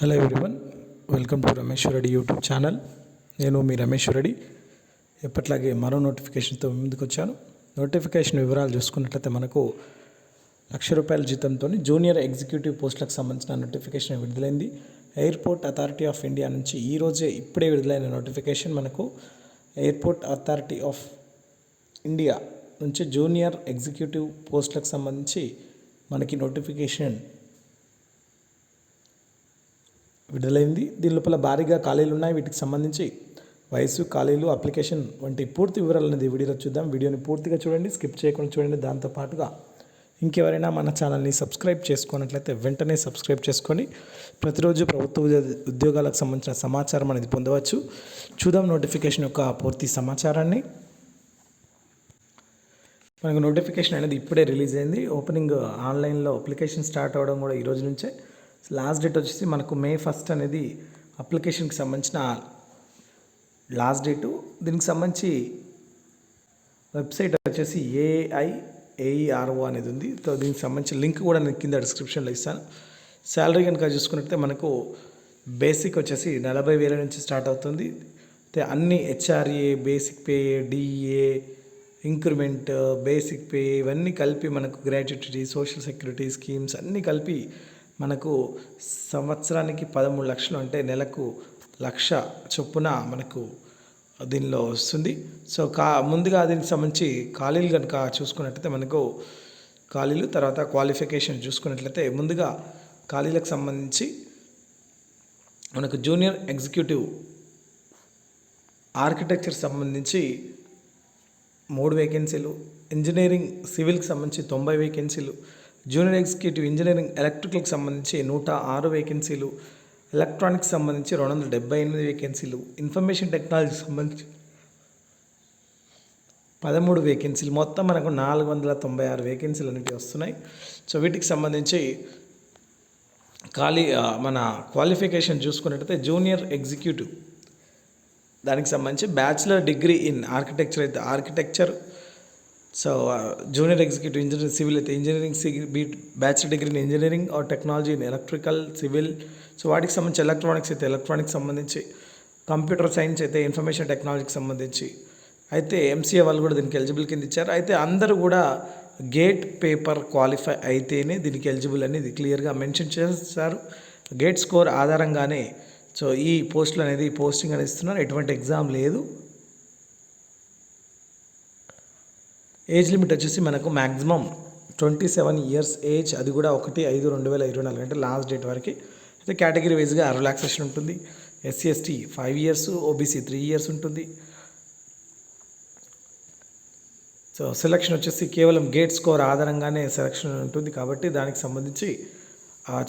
Hello everyone welcome to Ramesh Reddy YouTube channel నేను మీ రమేష్ రెడ్డి ఎప్పట్లాగే మరో నోటిఫికేషన్తో ముందుకు వచ్చాను. నోటిఫికేషన్ వివరాలు చూసుకున్నట్లయితే మనకు లక్ష రూపాయల జీతంతో జూనియర్ ఎగ్జిక్యూటివ్ పోస్టులకు సంబంధించిన నోటిఫికేషన్ విడుదలైంది. ఎయిర్పోర్ట్ అథారిటీ ఆఫ్ ఇండియా నుంచి ఈరోజే ఇప్పుడే విడుదలైన నోటిఫికేషన్ మనకు ఎయిర్పోర్ట్ అథారిటీ ఆఫ్ ఇండియా నుంచి జూనియర్ ఎగ్జిక్యూటివ్ పోస్టులకు సంబంధించి మనకి నోటిఫికేషన్ విడుదలైంది. దీని లోపల భారీగా ఖాళీలు ఉన్నాయి. వీటికి సంబంధించి వయసు ఖాళీలు అప్లికేషన్ వంటి పూర్తి వివరాలు అనేది వీడియోలో చూద్దాం. వీడియోని పూర్తిగా చూడండి స్కిప్ చేయకుండా చూడండి. దాంతో పాటుగా ఇంకెవరైనా మన ఛానల్ని సబ్స్క్రైబ్ చేసుకున్నట్లయితే వెంటనే సబ్స్క్రైబ్ చేసుకొని ప్రతిరోజు ప్రభుత్వ ఉద్యో- ఉద్యోగాలకు సంబంధించిన సమాచారం అనేది పొందవచ్చు. చూద్దాం నోటిఫికేషన్ యొక్క పూర్తి సమాచారాన్ని. మనకు నోటిఫికేషన్ అనేది ఇప్పుడే రిలీజ్ అయింది. ఓపెనింగ్ ఆన్లైన్లో అప్లికేషన్ స్టార్ట్ అవ్వడం కూడా ఈరోజు నుంచే. లాస్ట్ డేట్ వచ్చేసి మనకు మే ఫస్ట్ అనేది అప్లికేషన్కి సంబంధించిన లాస్ట్ డేటు. దీనికి సంబంధించి వెబ్సైట్ వచ్చేసి ఏఐ ఏఈఆర్ఓ అనేది ఉంది. సో దీనికి సంబంధించిన లింక్ కూడా నేను కింద డిస్క్రిప్షన్లో ఇస్తాను. శాలరీ కనుక చూసుకున్నట్లయితే మనకు బేసిక్ వచ్చేసి నలభై వేల నుంచి స్టార్ట్ అవుతుంది. అయితే అన్ని HRA basic pay DA increment basic pay ఇవన్నీ కలిపి మనకు గ్రాట్యుటీ సోషల్ సెక్యూరిటీ స్కీమ్స్ అన్నీ కలిపి మనకు సంవత్సరానికి పదమూడు లక్షలు అంటే నెలకు లక్ష చొప్పున మనకు దీనిలో వస్తుంది. సో కా ముందుగా దీనికి సంబంధించి ఖాళీలు కనుక చూసుకున్నట్లయితే మనకు ఖాళీలు తర్వాత క్వాలిఫికేషన్ చూసుకున్నట్లయితే ముందుగా ఖాళీలకు సంబంధించి మనకు జూనియర్ ఎగ్జిక్యూటివ్ ఆర్కిటెక్చర్ సంబంధించి మూడు వేకెన్సీలు ఇంజనీరింగ్ సివిల్కి సంబంధించి తొంభై వేకెన్సీలు జూనియర్ ఎగ్జిక్యూటివ్ ఇంజనీరింగ్ ఎలక్ట్రికల్కి సంబంధించి నూట ఆరు వేకెన్సీలు ఎలక్ట్రానిక్స్ సంబంధించి రెండు వందల డెబ్బై ఎనిమిది వేకెన్సీలు ఇన్ఫర్మేషన్ టెక్నాలజీకి సంబంధించి పదమూడు వేకెన్సీలు. మొత్తం మనకు నాలుగు వందల తొంభై ఆరు వేకెన్సీలు అనేవి వస్తున్నాయి. సో వీటికి సంబంధించి ఖాళీ మన క్వాలిఫికేషన్ చూసుకున్నట్టయితే జూనియర్ ఎగ్జిక్యూటివ్ దానికి సంబంధించి బ్యాచిలర్ డిగ్రీ ఇన్ ఆర్కిటెక్చర్ అయితే architecture so junior executive engineering civil అయితే engineering beat bachelor degree in engineering or technology in electrical civil so వాటికి సంబంధించి ఎలక్ట్రానిక్స్ అయితే ఎలక్ట్రానిక్స్ సంబంధించి కంప్యూటర్ సైన్స్ అయితే ఇన్ఫర్మేషన్ టెక్నాలజీకి సంబంధించి. అయితే ఎంసీఏ వాళ్ళు కూడా దీనికి ఎలిజిబుల్ కింద ఇచ్చారు. అయితే అందరూ కూడా గేట్ పేపర్ క్వాలిఫై అయితేనే దీనికి ఎలిజిబుల్ అనేది క్లియర్గా మెన్షన్ చేస్తారు గేట్ స్కోర్ ఆధారంగానే సో ఈ పోస్టులు అనేది పోస్టింగ్ అనేది ఇస్తున్నారు. ఎటువంటి ఎగ్జామ్ లేదు. ఏజ్ లిమిట్ వచ్చేసి మనకు maximum twenty seven years age అది కూడా ఒకటి ఐదు రెండు వేల ఇరవై నాలుగు అంటే లాస్ట్ డేట్ వరకు. అయితే కేటగిరీ వైజ్గా రిలాక్సేషన్ ఉంటుంది. SC ST five years OBC three years ఉంటుంది. సో సెలక్షన్ వచ్చేసి కేవలం గేట్ స్కోర్ ఆధారంగానే సెలక్షన్ ఉంటుంది కాబట్టి దానికి సంబంధించి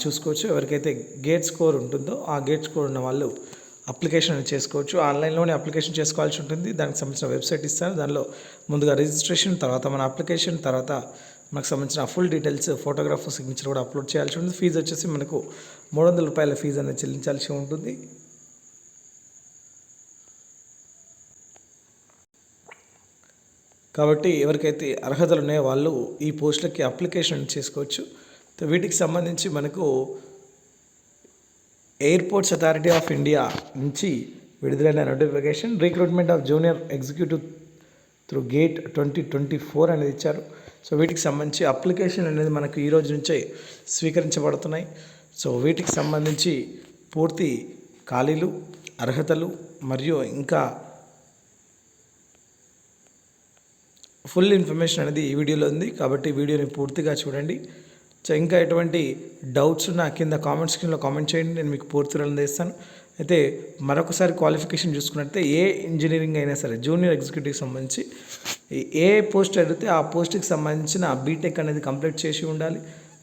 చూసుకోవచ్చు ఎవరికైతే గేట్ స్కోర్ ఉంటుందో ఆ గేట్ స్కోర్ ఉన్న వాళ్ళు అప్లికేషన్ చేసుకోవచ్చు. ఆన్లైన్లోనే అప్లికేషన్ చేసుకోవాల్సి ఉంటుంది. దానికి సంబంధించిన వెబ్సైట్ ఇస్తాను. దానిలో ముందుగా రిజిస్ట్రేషన్ తర్వాత మన అప్లికేషన్ తర్వాత మనకు సంబంధించిన ఫుల్ డీటెయిల్స్ ఫోటోగ్రాఫ్ సిగ్నేచర్ కూడా అప్లోడ్ చేయాల్సి ఉంటుంది. ఫీజు వచ్చేసి మనకు మూడు వందల రూపాయల ఫీజు అనేది చెల్లించాల్సి ఉంటుంది. కాబట్టి ఎవరికైతే అర్హతలు ఉన్నాయో వాళ్ళు ఈ పోస్టులకి అప్లికేషన్ చేసుకోవచ్చు. వీటికి సంబంధించి మనకు ఎయిర్పోర్ట్స్ అథారిటీ ఆఫ్ ఇండియా నుంచి విడుదలైన notification recruitment of junior executive through GATE twenty twenty four అనేది ఇచ్చారు. సో వీటికి సంబంధించి అప్లికేషన్ అనేది మనకు ఈ రోజు నుంచే స్వీకరించబడుతున్నాయి. సో వీటికి సంబంధించి పూర్తి ఖాళీలు అర్హతలు మరియు ఇంకా ఫుల్ ఇన్ఫర్మేషన్ అనేది ఈ వీడియోలో ఉంది. కాబట్టి వీడియోని పూర్తిగా చూడండి. సో ఇంకా ఎటువంటి డౌట్స్ ఉన్నా కింద కామెంట్ స్క్రీన్లో కామెంట్ చేయండి నేను మీకు పూర్తి అందిస్తాను. అయితే మరొకసారి క్వాలిఫికేషన్ చూసుకున్నట్లయితే ఏ ఇంజనీరింగ్ అయినా సరే జూనియర్ ఎగ్జిక్యూటివ్కి సంబంధించి ఏ- ఏ పోస్ట్ అడిగితే ఆ పోస్ట్కి సంబంధించిన బీటెక్ అనేది కంప్లీట్ చేసి ఉండాలి.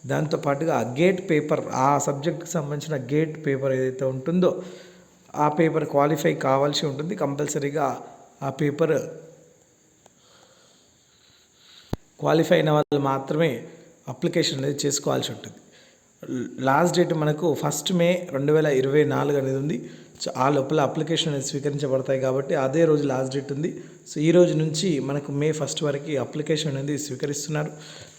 దాంతో పాటుగా గేట్ పేపర్ ఆ సబ్జెక్ట్కి సంబంధించిన గేట్ పేపర్ ఏదైతే ఉంటుందో ఆ పేపర్ క్వాలిఫై కావాల్సి ఉంటుంది. కంపల్సరీగా ఆ పేపర్ క్వాలిఫై అయిన వాళ్ళు మాత్రమే అప్లికేషన్ అనేది చేసుకోవాల్సి ఉంటుంది. లాస్ట్ డేట్ మనకు ఫస్ట్ మే రెండు వేల ఇరవై నాలుగు అనేది ఉంది. సో ఆ లోపల అప్లికేషన్ అనేది స్వీకరించబడతాయి కాబట్టి అదే రోజు లాస్ట్ డేట్ ఉంది. సో ఈ రోజు నుంచి మనకు మే ఫస్ట్ వరకు అప్లికేషన్ అనేది స్వీకరిస్తున్నారు.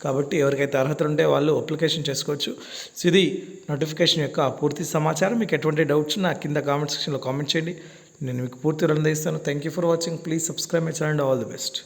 కాబట్టి ఎవరికైతే అర్హత ఉంటే వాళ్ళు అప్లికేషన్ చేసుకోవచ్చు. సో ఇది నోటిఫికేషన్ యొక్క పూర్తి సమాచారం. మీకు ఎటువంటి డౌట్స్ నా కింద కామెంట్ సెక్షన్లో కామెంట్ చేయండి. నేను మీకు పూర్తి రంగు ఇస్తాను thank you for watching please subscribe my channel all the best